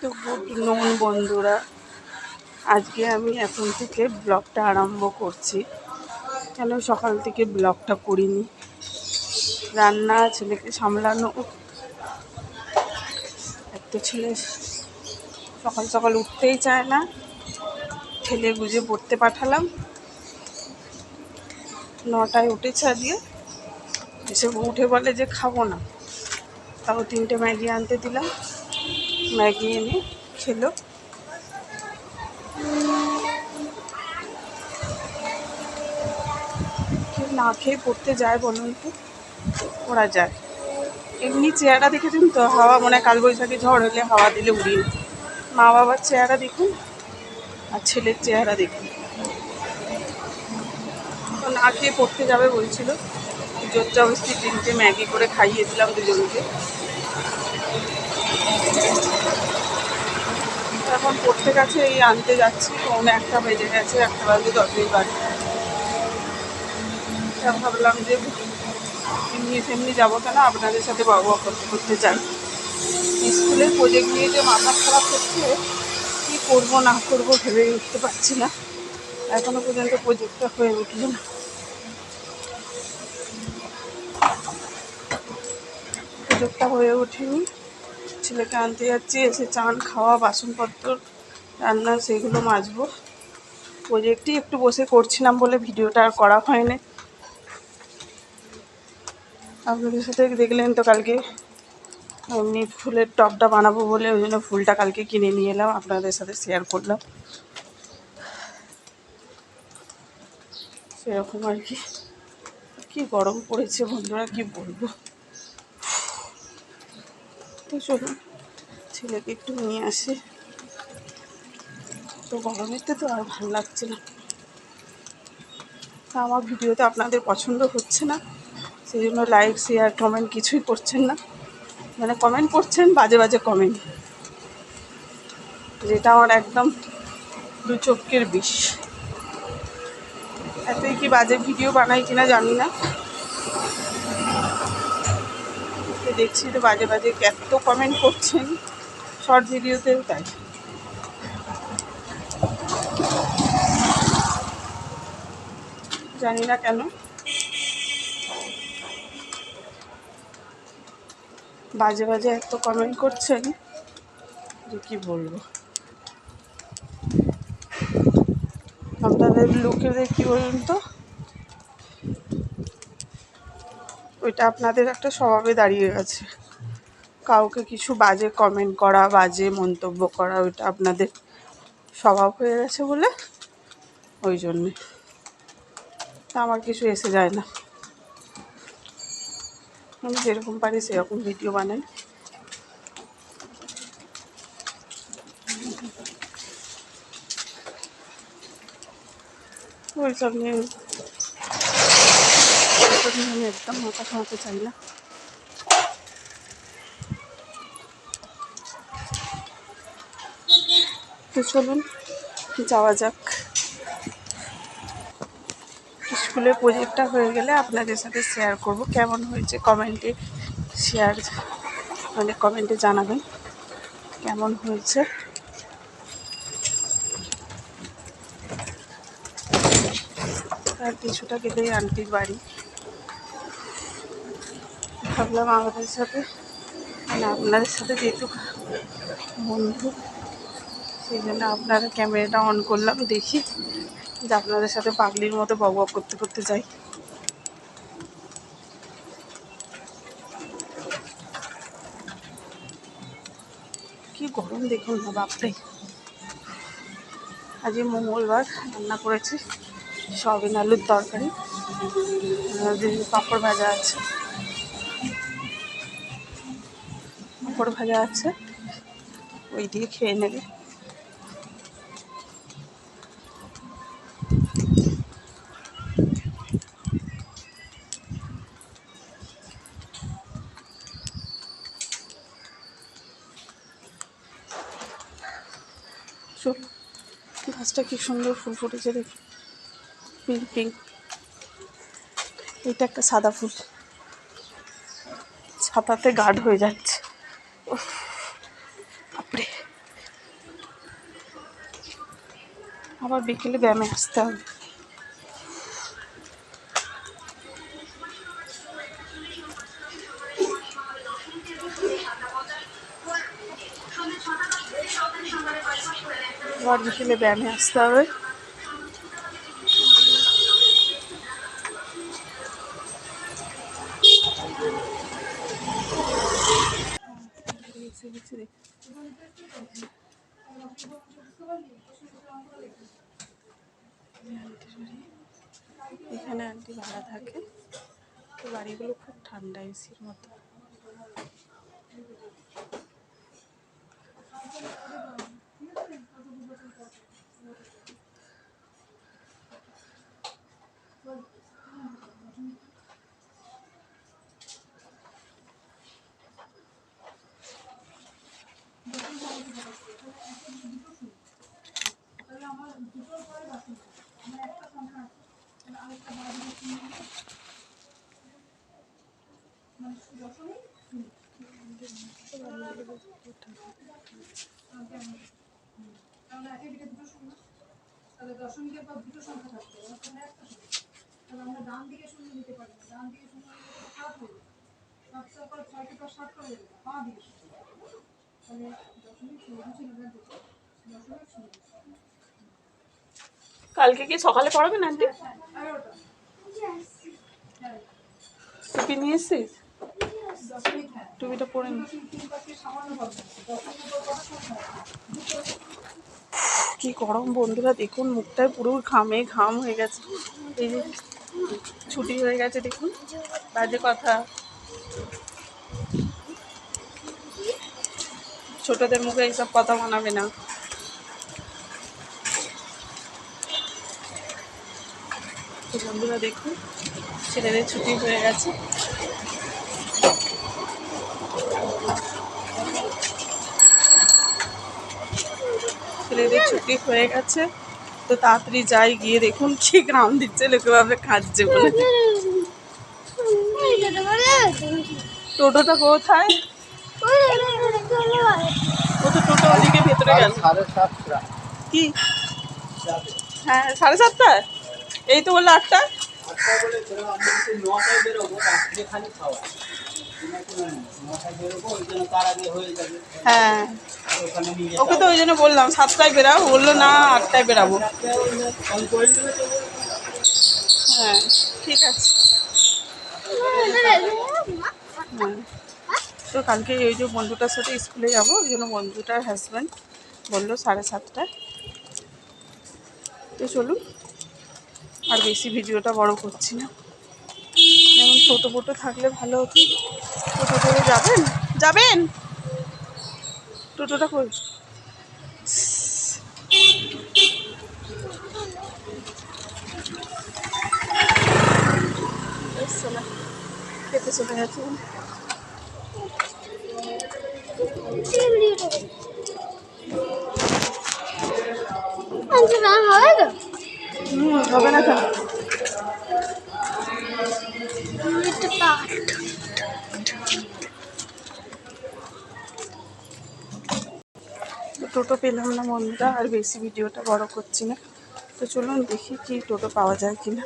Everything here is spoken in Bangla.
তো গুড নুন বন্ধুরা, আজকে আমি এখন থেকে ব্লগটা আরম্ভ করছি। কেন সকাল থেকে ব্লগটা করিনি? রান্না ছেলেকে সামলানো। একটা ছেলে সকাল সকাল উঠতেই চায় না, ঠেলে গুজে পড়তে পাঠালাম। নটায় উঠেছে আজকে, এসে উঠে বলে যে খাব না। তাও তিনটে ম্যাগি আনতে দিলাম। ম্যাগি এনে খেলো। না খেয়ে পড়তে যায় বলুন তো ওরা যায়। এমনি চেহারা দেখেছেন তো, হাওয়া মনে হয় কালবৈশাখী ঝড় হলে হাওয়া দিলে উড়িয়ে মা বাবার চেহারা দেখুন আর ছেলের চেহারা দেখুন। না খেয়ে পড়তে যাবে বলছিল। জোর জবস্তি তিনটে ম্যাগি করে খাইয়েছিলাম দুজনকে। এখন পড়তে গেছে, এই আনতে যাচ্ছি, পৌনে একটা বেজে গেছে, একটা বাজে দশই বাড়ি ভাবলাম যে এমনি সেমনি যাব কেন? আপনাদের সাথে বাবু করতে করতে যাই স্কুলের প্রজেক্ট নিয়ে যে মাথা খারাপ হচ্ছে, কী করব না করব ভেবে উঠতে পারছি না। এখনও পর্যন্ত প্রজেক্টটা হয়ে উঠল না। প্রজেক্টটা হয়ে ওঠেনি। ছেলেকে আনতে যাচ্ছি, এসে চান, খাওয়া, বাসনপত্র, রান্না সেগুলো মাজবো। প্রজেক্টই একটু বসে করছিলাম বলে ভিডিওটা আর করা হয়নি। আপনাদের সাথে দেখলেন তো কালকে এমনি ফুলের টপটা বানাবো বলে, ওই জন্য ফুলটা কালকে কিনে নিয়ে এলাম, আপনাদের সাথে শেয়ার করলাম। সেরকম আর কি। কি গরম পড়েছে বন্ধুরা, কি বলব? তো চলুন ছেলেকে একটু নিয়ে আসি। তো গরমেতে তো আর ভালো লাগছে না। তা আমার ভিডিওতে আপনাদের পছন্দ হচ্ছে না। সেই জন্য লাইক শেয়ার কমেন্ট কিছুই করছেন না। মানে কমেন্ট করছেন, বাজে বাজে কমেন্ট যেটা আমার একদম দু চক্ষের বিষ। এতই কি বাজে ভিডিও বানাই কিনা জানি না। তো দেখছি তো বাজে বাজে এত কমেন্ট করছেন। শর্ট ভিডিওতেও তাই। জানি না কেন। বাজে বাজে এত কমেন্ট করছেন। যে কি বলব। আপনাদের লোকেদের কি বলুন তো। ওইটা আপনাদের একটা স্বভাবে দাঁড়িয়ে গেছে। কাউকে কিছু বাজে কমেন্ট করা, বাজে মন্তব্য করা, ওইটা আপনাদের স্বভাব হয়ে গেছে বলে ওই জন্যে। তা আমার কিছু এসে যায় না। আমি যেরকম পারি সেরকম ভিডিও বানাই। ওইসব নিয়ে ওইসব আমি একদম মাথা খাওয়াতে চাই না। তো চলুন, যাওয়া যাক। স্কুলের প্রজেক্টটা হয়ে গেলে আপনাদের সাথে শেয়ার করব। কেমন হয়েছে কমেন্টে শেয়ার মানে কমেন্টে জানাবেন। কেমন হয়েছে? তার কিছুটা গেলেই আন্টির বাড়ি। ভাবলাম আমাদের সাথে মানে আপনাদের সাথে যেহেতু বন্ধু, সেই জন্য আপনারা ক্যামেরাটা অন করলাম, দেখি যে আপনাদের সাথে পাগলির মতো বক বক করতে করতে যাই। কি গরম দেখুন না, বাপরে। আজকে মঙ্গলবার, রান্না করেছি, সয়াবিন আলুর তরকারি পাঁপড় ভাজা আছে। পাঁপড় ভাজা আছে। ওই দিয়ে খেয়ে নেবে। গাছটা কি সুন্দর ফুল ফুটেছে দেখুন পিঙ্ক পিঙ্ক এটা একটা সাদা ফুল। ছাতাতে গার্ড হয়ে যাচ্ছে। বাপরে। আবার বিকেলে ব্যায়ামে আসতে হবে। আবার বিকেলে ব্যায়ামে আসতে হবে। এখানে আন্টি ভাড়া থাকে। তো বাড়িগুলো খুব ঠান্ডা এসির মতো। দশমিকের পর দুটো সংখ্যা থাকবে একটা তাহলে আমরা ডান দিকে শূন্য নিতে পারি না ডান দিকে শূন্য সাত হয়ে পর ছয়টার পর সাত করে যাবে বাঁ তাহলে দশমিক শূন্য ছিল দশমিক শূন্য কালকে কি সকালে পড়াবেন আন্টি টুপি নিয়ে এসছিস টুপিটা পরে নি। কি গরম বন্ধুরা, দেখুন মুখটায় পুরো ঘামে, ঘাম হয়ে গেছে। এই যে ছুটি হয়ে গেছে, দেখুন। বাজে কথা। ছোটদের মুখে এইসব কথা মানাবে না। বন্ধুরা দেখুন ছেলেদের ছুটি হয়ে গেছে। ছেলেদের ছুটি হয়ে গেছে। তো তাড়াতাড়ি যাই গিয়ে দেখুন কি গ্রাম দিচ্ছে লোকে ভাবে খাচ্ছে বলে। টোটোটা কোথায়? ও তো টোটো ওদিকে ভেতরে গেল। সাড়ে সাতটা। কি? হ্যাঁ সাড়ে সাতটায়? এই তো বলল আটটা। বেরোবো বেরোবো হয়ে। ওকে তো ওই জন্য বললাম, সাতটায় বেরাও। বলল, না, আটটায় বেরাবো। হ্যাঁ ঠিক আছে। হ্যাঁ। তো কালকে ওই যে বন্ধুটার সাথে স্কুলে যাব, ওই জন্য বন্ধুটার হাজব্যান্ড বলল সাড়ে সাতটায়। তো চলুন। আর বেশি ভিডিওটা বড় করছি না। যেমন ছোটো ফোটো থাকলে ভালো হতো। টোটো করে যাবেন? যাবেন? টোটোটা কই চলে গেছে। হুম হবে না কেন? টোটো পেলাম না বন্ধুরা আর বেশি ভিডিওটা বড় করছি না। তো চলুন দেখি কি টোটো পাওয়া যায় কিনা।